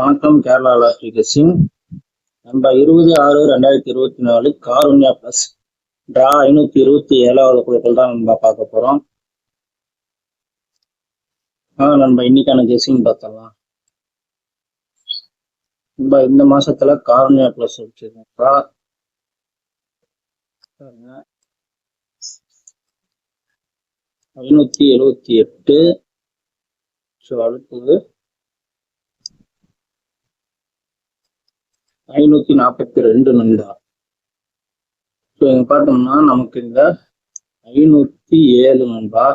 வணக்கம் கேரளா லாட்ரி சிங் நம்ம இருபது ஆறு ரெண்டாயிரத்தி இருபத்தி நாலு காருண்யா பிளஸ் ட்ரா ஐநூத்தி இருபத்தி ஏழாவது குழுக்கள் தான் நம்ம பார்க்க போறோம். ஆ நம்ம இன்னைக்கான கெஸிங் பார்த்தலாம் நம்ம இந்த மாசத்துல காருண்யா பிளஸ் வச்சிருக்கோம். ட்ரா ஐநூத்தி எழுபத்தி எட்டு. ஸோ அடுத்தது ஐநூத்தி நாற்பத்தி ரெண்டு நண்டா ஸோ இங்க பார்த்தோம்னா நமக்கு இந்த ஐநூத்தி ஏழு நண்பா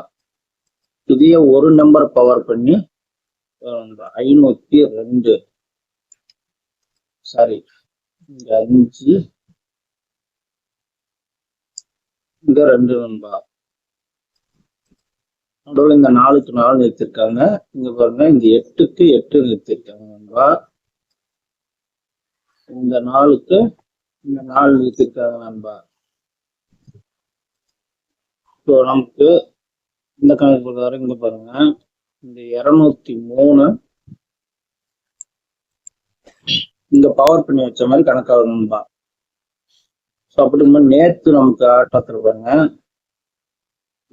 இதையே ஒரு நம்பர் பவர் பண்ணி ஐநூத்தி ரெண்டு. சாரி இங்க அஞ்சு இங்க ரெண்டு நண்பா நடுவில் இந்த நாலுக்கு நாலு நிறுத்திருக்காங்க. இங்க பாருங்க இந்த எட்டுக்கு எட்டு நிறுத்திருக்காங்க நண்பா இந்த நாளுக்கு இந்த நாள் நிறுத்திருக்காங்க நண்பா. ஸோ நமக்கு இந்த கணக்கு பிரகாரம் இங்க பாருங்க. இந்த இருநூத்தி மூணு இங்க பவர் பண்ணி வச்ச மாதிரி கணக்காகும் நண்பா. ஸோ அப்படிங்கும்போது நேத்து நமக்கு ஆட்டத்தில் பாருங்க.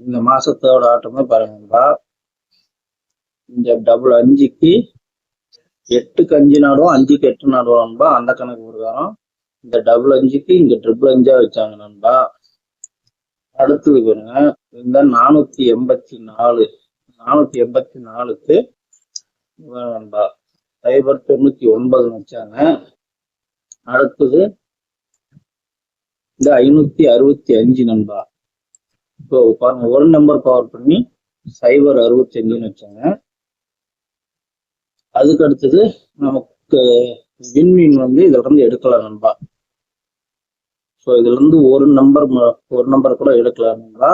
இந்த மாசத்தோட ஆட்டமே பாருங்க நண்பா. இந்த டபுள் அஞ்சுக்கு எட்டுக்கு அஞ்சு நாடும் அஞ்சுக்கு எட்டு நாடும் நண்பா. அந்த கணக்கு பிரகாரம் இந்த டபுள் அஞ்சுக்கு இங்க ட்ரிபிள் அஞ்சா வச்சாங்க நண்பா. அடுத்தது பாருங்க. இந்த நானூத்தி எண்பத்தி நாலு நானூத்தி எண்பத்தி நாலுக்கு நண்பா சைபர் தொண்ணூத்தி ஒன்பது வச்சாங்க அடுத்தது இந்த ஐநூத்தி அறுபத்தி அஞ்சு நண்பா. இப்போ பாருங்க ஒரு நம்பர் பவர் பண்ணி சைபர் அறுபத்தி அஞ்சுன்னு வச்சாங்க. அதுக்கு அடுத்தது நமக்கு விண்மீன் வந்து இதுல இருந்து எடுக்கலாம் நண்பா. ஸோ இதுல இருந்து ஒரு நம்பர் ஒரு நம்பர் கூட எடுக்கலாம் நண்பா.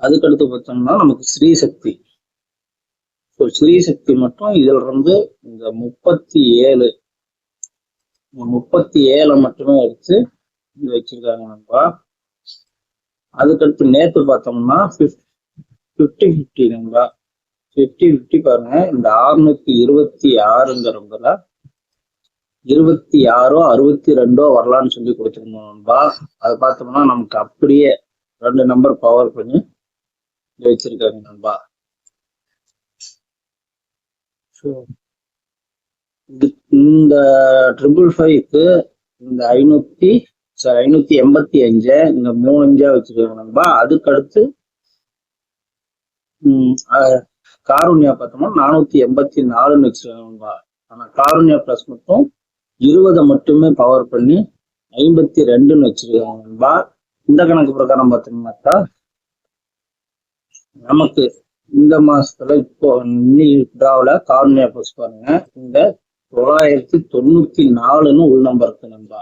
அதுக்கு அடுத்து பார்த்தோம்னா நமக்கு ஸ்ரீசக்தி. ஸோ ஸ்ரீசக்தி மட்டும் இதுல இருந்து இந்த முப்பத்தி ஏழு முப்பத்தி ஏழை மட்டுமே எடுத்து இது வச்சிருக்காங்க நண்பா. அதுக்கடுத்து நேற்று பார்த்தோம்னா ஃபிஃப்டி ஃபிஃப்டி நண்பா. ஃபிஃப்டி ஃபிஃப்டி பாருங்க. இந்த ஆறுநூத்தி இருபத்தி ஆறுங்கிறவங்கள இருபத்தி ஆறோ அறுபத்தி ரெண்டோ வரலான்னு சொல்லி கொடுத்துருந்தோம் நண்பா. அதை பார்த்தோம்னா நமக்கு அப்படியே ரெண்டு நம்பர் பவர் பண்ணி வச்சிருக்காங்க நண்பா. இந்த ட்ரிபிள் ஃபைவ்க்கு இந்த ஐநூத்தி சாரி ஐநூத்தி எண்பத்தி அஞ்சு இந்த மூணு அஞ்சா வச்சிருக்காங்க நண்பா. அதுக்கு அடுத்து காருண்யா பார்த்தோம்னா நானூத்தி எண்பத்தி நாலுன்னு வச்சிருக்காங்க ஆனா காருண்யா பிளஸ் மட்டும் இருபதை மட்டுமே பவர் பண்ணி ஐம்பத்தி ரெண்டுன்னு வச்சிருக்காங்கன்பா இந்த கணக்கு பிரகாரம் பார்த்தீங்கன்னாக்கா நமக்கு இந்த மாசத்துல இப்போ இன்னைக்கு காருண்யா பிளஸ் பாருங்க. இந்த தொள்ளாயிரத்தி தொண்ணூத்தி நாலுன்னு உள் நம்பர் இருக்கு நண்பா.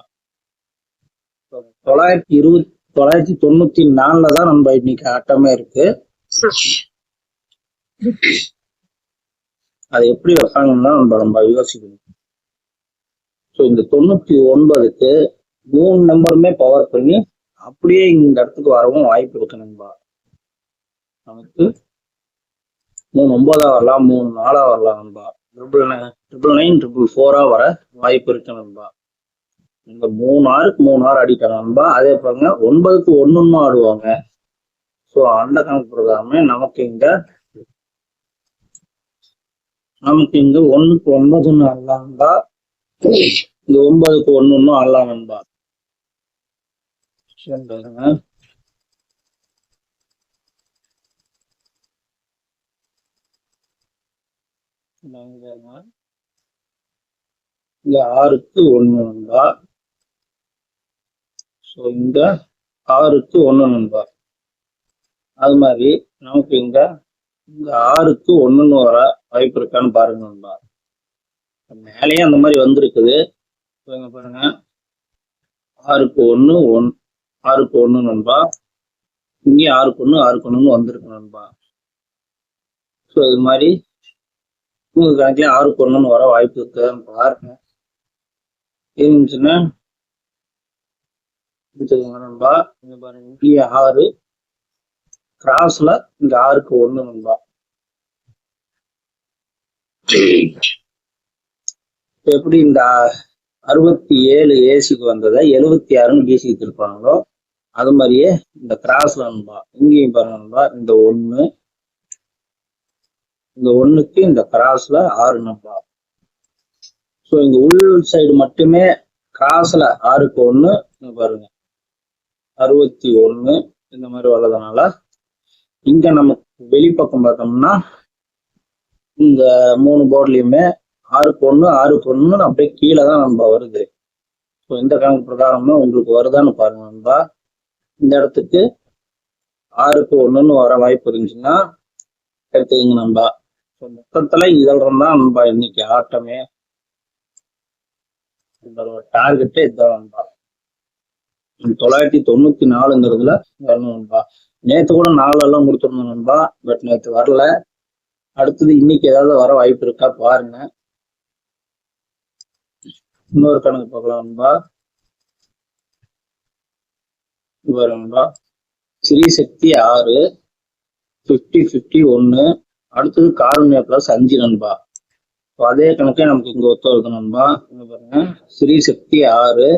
தொள்ளாயிரத்தி இருபத்தி தொள்ளாயிரத்தி தொண்ணூத்தி நாலுல தான் நம்ம இன்னைக்கு ஆட்டமே இருக்கு. அது எப்படி வைப்பாங்கன்னா நம்ம நம்ம யோசிக்கணும். ஸோ இந்த தொண்ணூத்தி ஒன்பதுக்கு மூணு நம்பருமே பவர் பண்ணி அப்படியே இந்த இடத்துக்கு வரவும் வாய்ப்பு இருக்கு நண்பா. நமக்கு மூணு ஒன்பதா வரலாம் மூணு நாலா வரலாம் நண்பா. Triple nine triple nine triple ஃபோரா வர வாய்ப்பு இருக்கு நண்பா. இந்த மூணு ஆறுக்கு மூணு ஆறு அடிட்டாங்க நண்பா. அதே பாருங்க ஒன்பதுக்கு ஒன்னொன்னு ஆடுவாங்க. ஸோ அந்த கணக்கு பிரகாரமே நமக்கு இங்க நமக்கு இங்க ஒண்ணுக்கு ஒன்பதுன்னு அல்லாண்டா இந்த ஒன்பதுக்கு ஒண்ணுன்னு ஆடலாம் நண்பா பாருங்க. ஆறுக்கு ஒண்ணு நண்பா. ஸோ இந்த ஆறுக்கு ஒண்ணு நண்பா. அது மாதிரி நமக்கு இங்க இந்த ஆறுக்கு ஒண்ணுன்னு வர வாய்ப்பு இருக்கான்னு பாருங்க நண்பா. மேலேயே அந்த மாதிரி வந்திருக்குது. இங்க பாருங்க. ஆறுக்கு ஒண்ணு ஒன் ஆறுக்கு ஒண்ணு நண்பா. இங்கேயும் ஆறுக்கு ஒன்று ஆறுக்கு ஒண்ணுன்னு வந்திருக்கு நண்பா. ஸோ இது மாதிரி உங்க கணக்குல ஆறுக்கு ஒண்ணுன்னு வர வாய்ப்பு இருக்குதுன்னு பாருங்க. இருந்துச்சுன்னா நண்பா? இங்கே பாருங்க இங்கே ஆறு. கிராஸ்ல இந்த ஆறுக்கு ஒண்ணு நண்பா. எப்படி இந்த அறுபத்தி ஏழு ஏசிக்கு வந்ததை எழுபத்தி ஆறுன்னு பிசிக்கு திருப்பாங்களோ அது மாதிரியே இந்த கிராஸ்ல நண்பா இங்கேயும் பாருங்க நண்பா இந்த ஒண்ணு. இந்த ஒண்ணுக்கு இந்த கிராஸ்ல ஆறு நண்பா. ஸோ இந்த உள் சைடு மட்டுமே கிராஸ்ல ஆறுக்கு ஒண்ணு பாருங்க. அறுபத்தி ஒண்ணு இந்த மாதிரி வர்றதுனால இங்க நமக்கு வெளிப்பக்கம் பார்த்தோம்னா இந்த மூணு போர்ட்லயுமே ஆறுக்கு பொண்ணு ஆறுக்கு பொண்ணுன்னு அப்படியே கீழே தான் நம்ம வருது. ஸோ இந்த கணக்கு பிரகாரமா உங்களுக்கு வருதான்னு பாருங்க நண்பா. இந்த இடத்துக்கு ஆறுக்கு ஒன்றுன்னு வர வாய்ப்பு இருந்துச்சுன்னா எடுத்துக்கங்க நண்பா. ஸோ மொத்தத்துல இதெல்லாம் தான் நண்பா இன்னைக்கு ஆட்டமே. இதோட டார்கெட்டே இதுதான் நண்பா. தொள்ளாயிரத்தி தொண்ணூத்தி நாலுங்கிறதுல வரணும் நண்பா. நேத்து கூட நாலு எல்லாம் கொடுத்துருந்தோம் நண்பா பட் நேற்று வரல. அடுத்தது இன்னைக்கு ஏதாவது வர வாய்ப்பு இருக்கா? பாருங்க. இன்னொரு கணக்கு பார்க்கலாம் நண்பா. நண்பா. ஸ்ரீ சக்தி ஆறு ஃபிஃப்டி ஃபிஃப்டி ஒன்னு அடுத்தது காருண்யா பிளஸ் அஞ்சு நண்பா. அதே கணக்கே நமக்கு இங்கே ஒத்து வருது நண்பா. இங்கே பாருங்க. ஸ்ரீ சக்தி ஆறு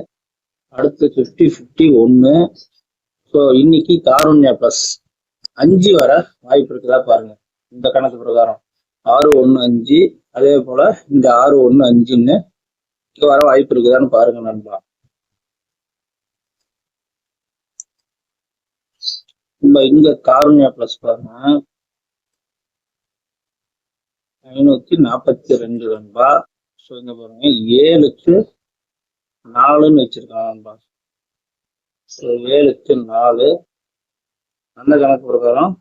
அடுத்து ஃபிஃப்டி ஃபிஃப்டி ஒன்னு ஸோ இன்னைக்கு காருண்யா பிளஸ் அஞ்சு வர வாய்ப்பு இருக்குதா பாருங்க. இந்த கணக்கு பிரகாரம். ஆறு ஒன்று அஞ்சு அதே போல இந்த ஆறு ஒன்று அஞ்சுன்னு வர வாய்ப்பு இருக்குதான்னு பாருங்க நண்பா. நம்ம இங்க காருண்யா பிளஸ் பாருங்க. ஐநூத்தி நாற்பத்தி ரெண்டு நண்பா. ஸோ இங்க பாருங்க ஏழுக்கு நாலுன்னு வச்சிருக்காங்க நண்பா. ஸோ ஏழுக்கு நாலு. அந்த கணக்கு பிரகாரம்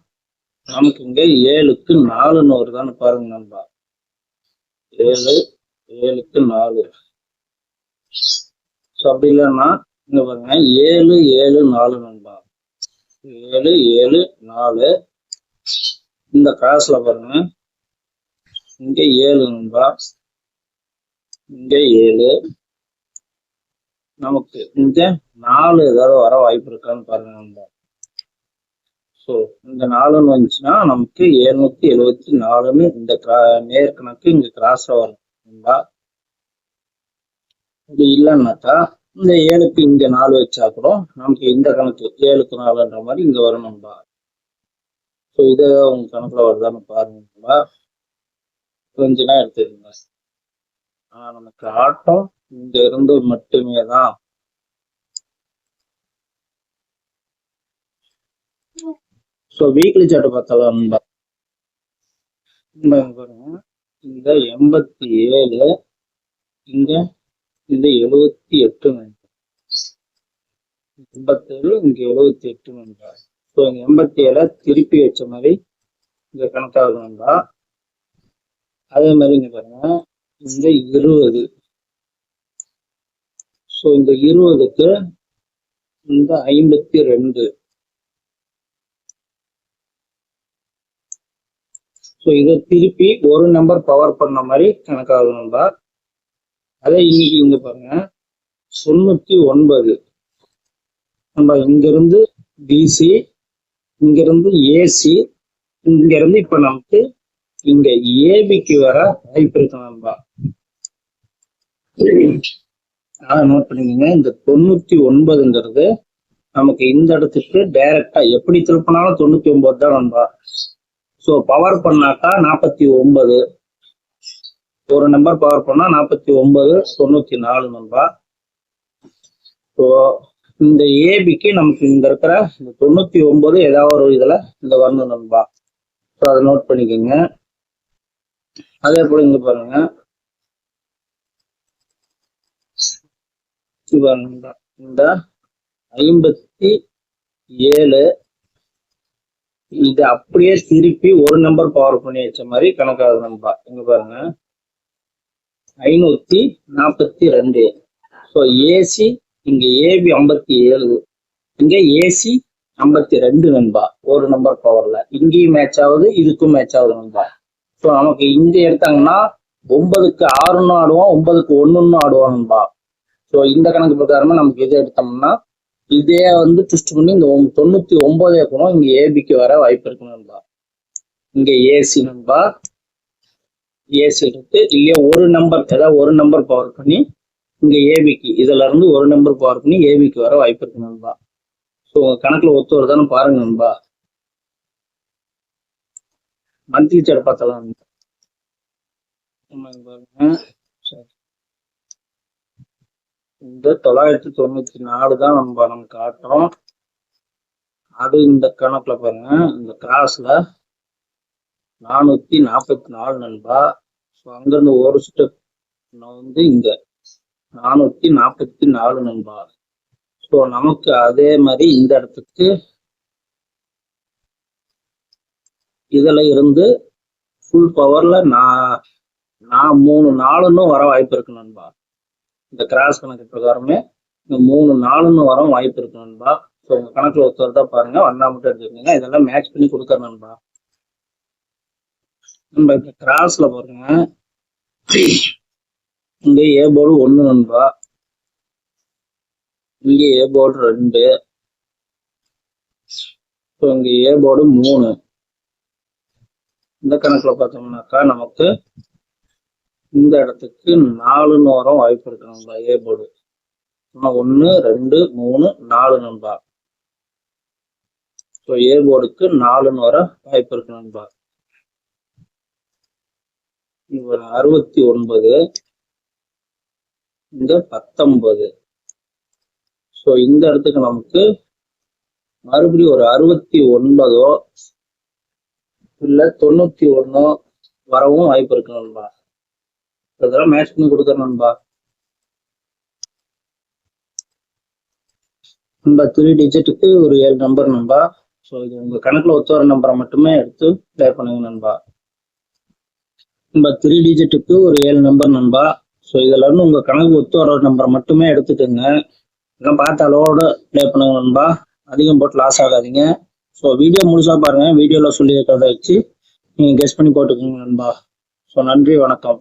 நமக்கு இங்க ஏழுக்கு நாலு நூறு வருதான்னு பாருங்க நண்பா. ஏழு ஏழுக்கு நாலு. ஸோ அப்படி இல்லைன்னா இங்க பாருங்க ஏழு ஏழு நாலு நண்பா. ஏழு ஏழு நாலு. இந்த கிராஸ்ல பாருங்க. இங்க ஏழு நண்பா. இங்க ஏழு. நமக்கு இங்க நாலு ஏதாவது வர வாய்ப்பு இருக்கான்னு பாருங்க நண்பா. ஸோ இந்த நாலுன்னு வந்துச்சுன்னா நமக்கு எழுநூத்தி எழுவத்தி நாலுன்னு இந்த கிரா- இங்க கிராஸ்ல வரும். இது இல்லைன்னாக்கா இந்த ஏழுக்கு இங்க நாலு வச்சா கூட நமக்கு இந்த கணக்கு ஏழுக்கு நாலுன்ற மாதிரி இங்க வரணும்பா ஸோ இதை உங்க கணக்குல வருதான்னு பாருங்க கொஞ்சம் எடுத்துக்கோங்க. ஆனா நமக்கு ஆட்டம் இங்க இருந்து மட்டுமே தான். ஸோ வீக்லி சார்ட் பார்த்தாலும். இந்த பாருங்க. இந்த எண்பத்தி ஏழு இங்க இந்த எழுபத்தி எட்டு எண்பத்தேழு இங்க எழுபத்தி எட்டு நண்பா ஸோ இங்க எண்பத்தி ஏழை திருப்பி வச்ச மாதிரி இங்க கணக்காகுது நண்பா. அதே மாதிரி இங்க பாருங்க. இந்த இருபது. ஸோ இந்த இருபதுக்கு இந்த ஐம்பத்தி ரெண்டு. ஸோ இதை திருப்பி ஒரு நம்பர் பவர் பண்ண மாதிரி கணக்காகுது நண்பா அதே இன்னைக்கு வந்து பாருங்க. தொண்ணூத்தி ஒன்பது. நம்ம இங்கிருந்து பிசி இங்கிருந்து ஏசி இங்க இருந்து இப்ப நமக்கு இங்க ஏபிக்கு வர வாய்ப்பு இருக்கு நண்பா நோட் பண்ணிக்கோங்க. இந்த தொண்ணூத்தி ஒன்பதுங்கிறது நமக்கு இந்த இடத்துக்கு டைரக்டா எப்படி திருப்பினாலும் தொண்ணூத்தி ஒன்பது தான் நண்பா. ஸோ பவர் பண்ணாக்கா நாற்பத்தி ஒன்பது. ஒரு நம்பர் பவர் பண்ணா நாற்பத்தி ஒன்பது தொண்ணூத்தி நாலு நண்பா. ஸோ இந்த ஏபிக்கு நமக்கு இங்க இருக்கிற இந்த தொண்ணூத்தி ஒன்பது ஏதாவது ஒரு இதுல இந்த வரணும் நண்பா. ஸோ அதை நோட் பண்ணிக்கோங்க. அதே போல இங்க பாருங்க. இந்த ஐம்பத்தி ஏழு இது அப்படியே திருப்பி ஒரு நம்பர் பவர் பண்ணி வச்ச மாதிரி கணக்காகுது நம்பா இங்க பாருங்க. ஐநூத்தி நாற்பத்தி ரெண்டு. ஸோ ஏசி இங்க ஏபி ஐம்பத்தி ஏழு. இங்க ஏசி ஐம்பத்தி ரெண்டு நண்பா. ஒரு நம்பர் பவர்ல இங்கேயும் மேட்ச் ஆகுது இதுக்கும் மேட்ச் ஆகுது நண்பா. ஸோ நமக்கு இங்க எடுத்தாங்கன்னா ஒன்பதுக்கு ஆறுன்னு ஆடுவோம் ஒன்பதுக்கு ஒன்றுன்னு ஆடுவோம் நண்பா. ஸோ இந்த கணக்கு பிரகாரமா நமக்கு எது எடுத்தோம்னா இதே வந்து ட்விஸ்ட் பண்ணி இந்த தொண்ணூத்தி ஒன்பதே கூட இங்க ஏபிக்கு வர வாய்ப்பு இருக்கு நண்பா. இங்க ஏசி நண்பா. ஏசி இருக்கு இல்லையா ஒரு நம்பர் ஏதாவது ஒரு நம்பர் பவர் பண்ணி இங்க ஏபிக்கு இதுல இருந்து ஒரு நம்பர் பவர் பண்ணி ஏபிக்கு வர வாய்ப்பு இருக்கு நண்பா. ஸோ உங்க கணக்குல ஒத்து வருதானு பாருங்க நண்பா. மந்த்லி சார்ட் பார்த்தலாம் பாருங்க இந்த தொள்ளாயிரத்தி தொண்ணூத்தி நாலு தான் நம்ம நம்ம காட்டுறோம். அது இந்த கணக்குல பாருங்க. இந்த கிராஸ்ல நானூத்தி நாற்பத்தி நாலு நண்பா. ஸோ அங்கிருந்து ஒரு ஸ்டெப் வந்து இங்க நானூத்தி நாற்பத்தி நாலு நண்பா. ஸோ நமக்கு அதே மாதிரி இந்த இடத்துக்கு இதுல இருந்து ஃபுல் பவர்ல நான் நான் மூணு நாலுன்னு வர வாய்ப்பு இருக்கு நண்பா. இந்த கிராஸ் கணக்கு பிரகாரமே இந்த மூணு நாலுன்னு வர வாய்ப்பு இருக்கு நண்பா. ஸோ உங்க கணக்குல ஒருத்தர் தான் பாருங்க வண்ணா மட்டும் எடுத்துக்கோங்க. இதெல்லாம் மேட்ச் பண்ணி கொடுக்குறேன் நண்பா. நம்ம இந்த கிராஸ்ல பாருங்க. இங்க ஏ போர்டு ஒண்ணு நண்பா. இங்க ஏ போர்டு ரெண்டு. ஸோ இங்க ஏ போர்டு மூணு. இந்த கணக்குல பார்த்தோம்னாக்கா நமக்கு இந்த இடத்துக்கு நாலுன்னு நோரம் வாய்ப்பு இருக்கு. நண்பா ஏ போர்டு ஒன்னு ரெண்டு மூணு நாலு நண்பா. ஸோ ஏ போர்டுக்கு நாலுன்னு வர வாய்ப்பு இருக்கு நண்பா. இவர் அறுபத்தி ஒன்பது. இந்த பத்தொன்பது. ஸோ இந்த இடத்துக்கு நமக்கு மறுபடியும் ஒரு அறுபத்தி ஒன்பதோ இல்ல தொண்ணூத்தி ஒண்ணோ வரவும் வாய்ப்பு இருக்கு நண்பா. அதெல்லாம் மேட்ச் பண்ணி கொடுக்குறேன் நண்பா. நம்ம த்ரீ டிஜிட்டுக்கு ஒரு ஏழு நம்பர் நண்பா. ஸோ இது உங்க கணக்குல ஒத்து வர நம்பரை மட்டுமே எடுத்து ப்ளே பண்ணுங்க நண்பா. நம்ம த்ரீ டிஜிட்டுக்கு ஒரு ஏழு நம்பர் நண்பா. ஸோ இதுல இருந்து உங்க கணக்கு ஒத்து வர நம்பரை மட்டுமே எடுத்துக்கோங்க. இதெல்லாம் பார்த்து அளவோட ப்ளே பண்ணுங்க நண்பா. அதிகம் போட்டு லாஸ் ஆகாதீங்க. ஸோ வீடியோ முழுசா பாருங்க. சொல்லி சொல்லியிருக்கிறத வச்சு நீங்க கெஸ் பண்ணி போட்டுக்கோங்க நண்பா. ஸோ நன்றி வணக்கம்.